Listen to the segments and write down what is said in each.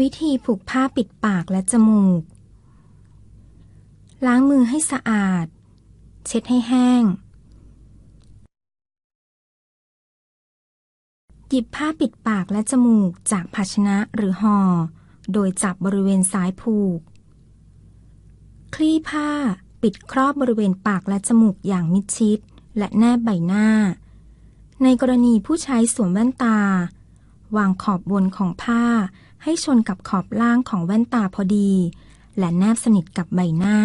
วิธีผูกผ้าปิดปากและจมูก ล้างมือให้สะอาด เช็ดให้แห้ง หยิบผ้าปิดปากและจมูกจากภาชนะหรือห่อ โดยจับบริเวณซ้ายผูก คลี่ผ้าปิดครอบบริเวณปากและจมูกอย่างมิดชิด และแนบใบหน้า ในกรณีผู้ใช้สวมแว่นตา วางขอบบนของผ้า ให้ชนกับขอบล่างของแว่นตาพอดี และแนบสนิทกับใบหน้า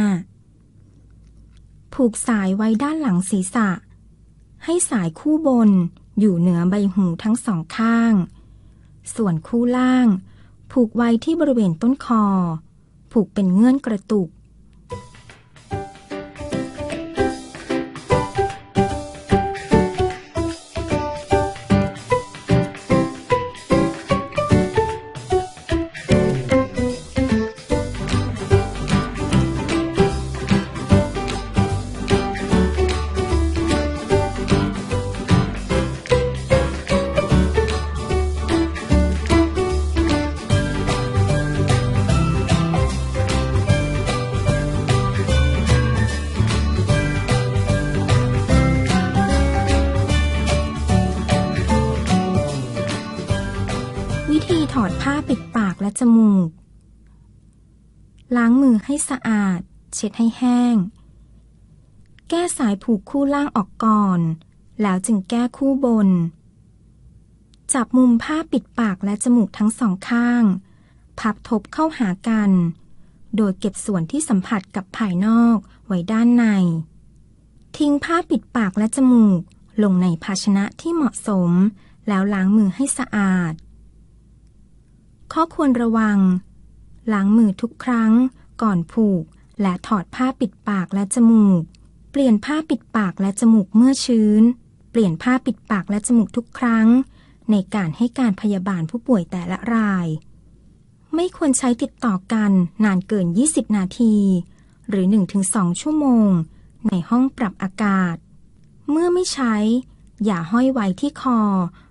ผูกสายไว้ด้านหลังศีรษะ ให้สายคู่บนอยู่เหนือใบหูทั้งสองข้าง ส่วนคู่ล่าง ผูกไว้ที่บริเวณต้นคอ ผูกเป็นเงื่อนกระตุก และจมูก ล้างมือให้สะอาด เช็ดให้แห้ง แก้สายผูกคู่ล่างออกก่อน แล้วจึงแก้คู่บน จับมุมผ้าปิดปากและจมูกทั้งสองข้าง พับทบเข้าหากัน โดยเก็บส่วนที่สัมผัสกับภายนอกไว้ด้านใน ทิ้งผ้าปิดปากและจมูกลงในภาชนะที่เหมาะสม แล้วล้างมือให้สะอาด ข้อควรระวัง ล้างมือทุกครั้ง ก่อนผูก และถอดผ้าปิดปากและจมูก เปลี่ยนผ้าปิดปากและจมูกเมื่อชื้น เปลี่ยนผ้าปิดปากและจมูกทุกครั้ง ในการให้การพยาบาลผู้ป่วยแต่ละราย ไม่ควรใช้ติดต่อกันนานเกิน 20 นาที หรือ 1-2 ชั่วโมง ในห้องปรับอากาศ เมื่อไม่ใช้ อย่าห้อยไว้ที่คอ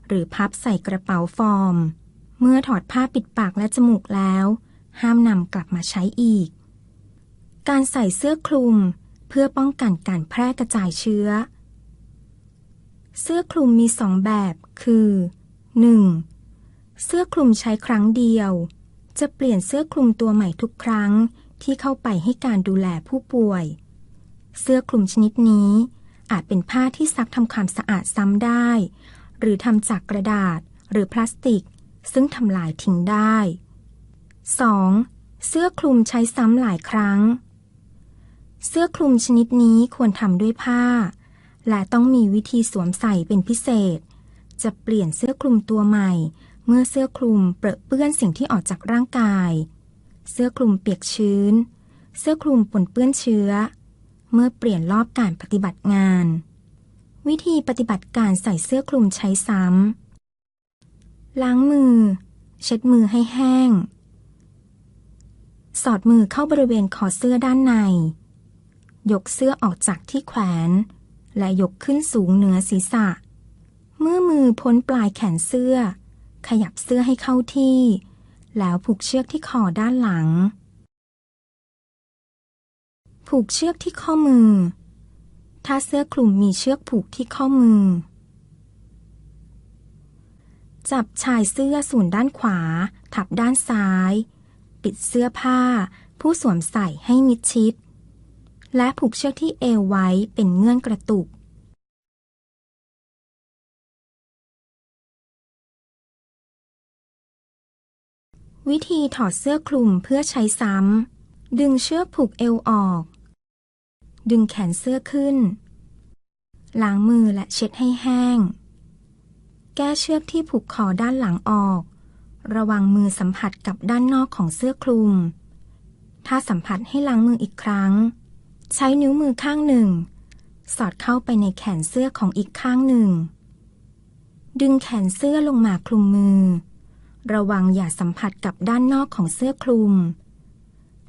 หรือพับใส่กระเป๋าฟอร์ม เมื่อถอดผ้าปิดปากและจมูกแล้ว ห้ามนำกลับมาใช้อีก การใส่เสื้อคลุมเพื่อป้องกันการแพร่กระจายเชื้อ เสื้อคลุมมีสองแบบคือ 1. เสื้อคลุมใช้ครั้งเดียว จะเปลี่ยนเสื้อคลุมตัวใหม่ทุกครั้งที่เข้าไปให้การดูแลผู้ป่วย เสื้อคลุมชนิดนี้ อาจเป็นผ้าที่ซักทำความสะอาดซ้ำได้ หรือทำจากกระดาษหรือพลาสติก ซึ่งทำลายทิ้งได้ 2. เสื้อคลุมใช้ซ้ำหลายครั้ง เสื้อคลุมชนิดนี้ควรทำด้วยผ้า และต้องมีวิธีสวมใส่เป็นพิเศษ จะเปลี่ยนเสื้อคลุมตัวใหม่ เมื่อเสื้อคลุมเปรอะเปื้อนสิ่งที่ออกจากร่างกาย เสื้อคลุมเปียกชื้น เสื้อคลุมปนเปื้อนเชื้อ เมื่อเปลี่ยนรอบการปฏิบัติงาน วิธีปฏิบัติการใส่เสื้อคลุมใช้ซ้ำ ล้างมือ เช็ดมือให้แห้ง สอดมือเข้าบริเวณคอเสื้อด้านใน ยกเสื้อออกจากที่แขวน และยกขึ้นสูงเหนือศีรษะ เมื่อมือพ้นปลายแขนเสื้อ ขยับเสื้อให้เข้าที่ แล้วผูกเชือกที่คอด้านหลัง ผูกเชือกที่ข้อมือ ถ้าเสื้อคลุมมีเชือกผูกที่ข้อมือ จับชายเสื้อส่วนด้านขวา ทับด้านซ้าย ปิดเสื้อผ้า ผู้สวมใส่ให้มิดชิด และผูกเชือกที่เอวไว้เป็นเงื่อนกระตุก วิธีถอดเสื้อคลุมเพื่อใช้ซ้ำ ดึงเชือกผูกเอวออก ดึงแขนเสื้อขึ้น ล้างมือและเช็ดให้แห้ง แก้เชือกที่ผูกคอด้านหลังออก ระวังมือสัมผัสกับด้านนอกของเสื้อคลุม ถ้าสัมผัสให้ล้างมืออีกครั้ง ใช้นิ้วมือข้างหนึ่ง สอดเข้าไปในแขนเสื้อของอีกข้างหนึ่ง ดึงแขนเสื้อลงมาคลุมมือ ระวังอย่าสัมผัสกับด้านนอกของเสื้อคลุม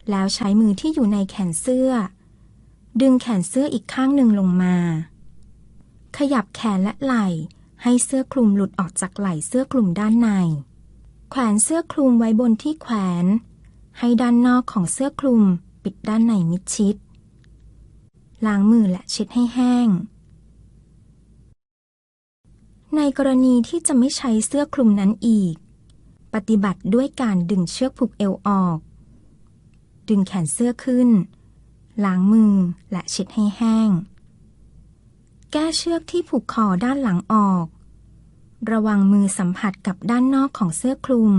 แล้วใช้มือที่อยู่ในแขนเสื้อ ดึงแขนเสื้ออีกข้างหนึ่งลงมา ขยับแขนและไหล่ ให้เสื้อคลุมหลุดออกจากไหล่เสื้อคลุมด้านใน แขวนเสื้อคลุมไว้บนที่แขวน ให้ด้านนอกของเสื้อคลุมปิดด้านในมิดชิด ล้างมือและเช็ดให้แห้ง ในกรณีที่จะไม่ใช้เสื้อคลุมนั้นอีก ปฏิบัติด้วยการดึงเชือกผูกเอวออก ดึงแขนเสื้อขึ้น ล้างมือและเช็ดให้แห้ง แก้เชือกที่ผูกคอด้านหลังออก ระวังมือสัมผัสกับด้านนอกของเสื้อคลุม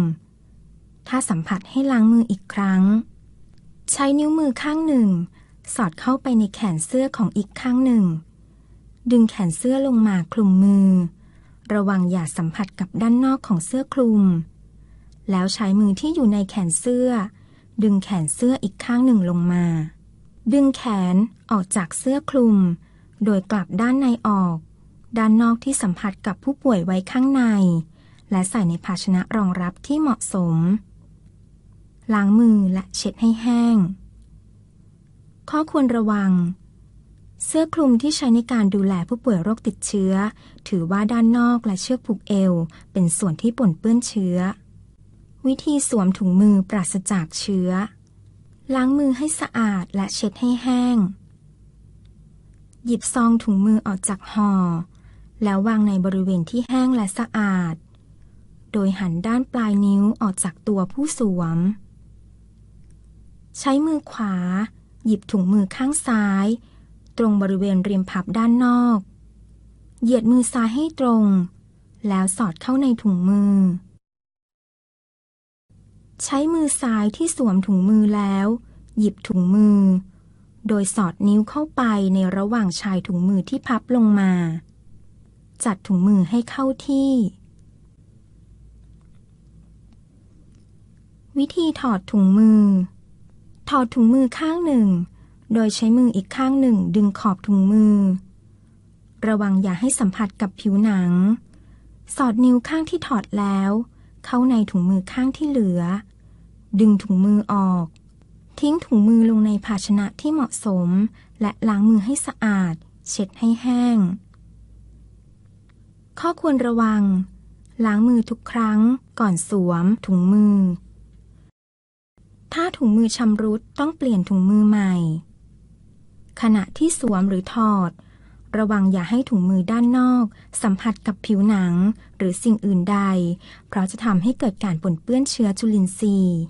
ถ้าสัมผัสให้ล้างมืออีกครั้ง ใช้นิ้วมือข้างหนึ่ง สอดเข้าไปในแขนเสื้อของอีกข้างหนึ่ง ดึงแขนเสื้อลงมาคลุมมือ ระวังอย่าสัมผัสกับด้านนอกของเสื้อคลุม แล้วใช้มือที่อยู่ในแขนเสื้อ ดึงแขนเสื้ออีกข้างหนึ่งลงมา ดึงแขนออกจากเสื้อคลุม โดยกลับด้านในออก ด้านนอกที่สัมผัสกับผู้ป่วยไว้ข้างใน และใส่ในภาชนะรองรับที่เหมาะสม ล้างมือและเช็ดให้แห้ง ข้อควรระวัง เสื้อคลุมที่ใช้ในการดูแลผู้ป่วยโรคติดเชื้อ ถือว่าด้านนอกและเชือกผูกเอว เป็นส่วนที่ปนเปื้อนเชื้อ วิธีสวมถุงมือปราศจากเชื้อ ล้างมือให้สะอาดและเช็ดให้แห้ง หยิบซองถุงมือออกจากห่อ แล้ววางในบริเวณที่แห้งและสะอาด โดยหันด้านปลายนิ้วออกจากตัวผู้สวม ใช้มือขวา หยิบถุงมือข้างซ้าย ตรงบริเวณริมพับด้านนอก เหยียดมือซ้ายให้ตรง แล้วสอดเข้าในถุงมือ ใช้มือซ้ายที่สวมถุงมือแล้ว หยิบถุงมือ โดยสอดนิ้วเข้าไปในระหว่างชายถุงมือที่พับลงมา จัดถุงมือให้เข้าที่ วิธีถอดถุงมือ ถอดถุงมือข้างหนึ่ง โดยใช้มืออีกข้างหนึ่งดึงขอบถุงมือ ระวังอย่าให้สัมผัสกับผิวหนัง สอดนิ้วข้างที่ถอดแล้ว เข้าในถุงมือข้างที่เหลือ ดึงถุงมือออก ทิ้งถุงมือลงในภาชนะที่เหมาะสม และล้างมือให้สะอาด เช็ดให้แห้ง ข้อควรระวัง ล้างมือทุกครั้งก่อนสวม ถุงมือ ถ้าถุงมือชำรุดต้องเปลี่ยนถุงมือใหม่ ขณะที่สวมหรือถอด ระวังอย่าให้ถุงมือด้านนอก สัมผัสกับผิวหนังหรือสิ่งอื่นใด เพราะจะทำให้เกิดการปนเปื้อนเชื้อจุลินทรีย์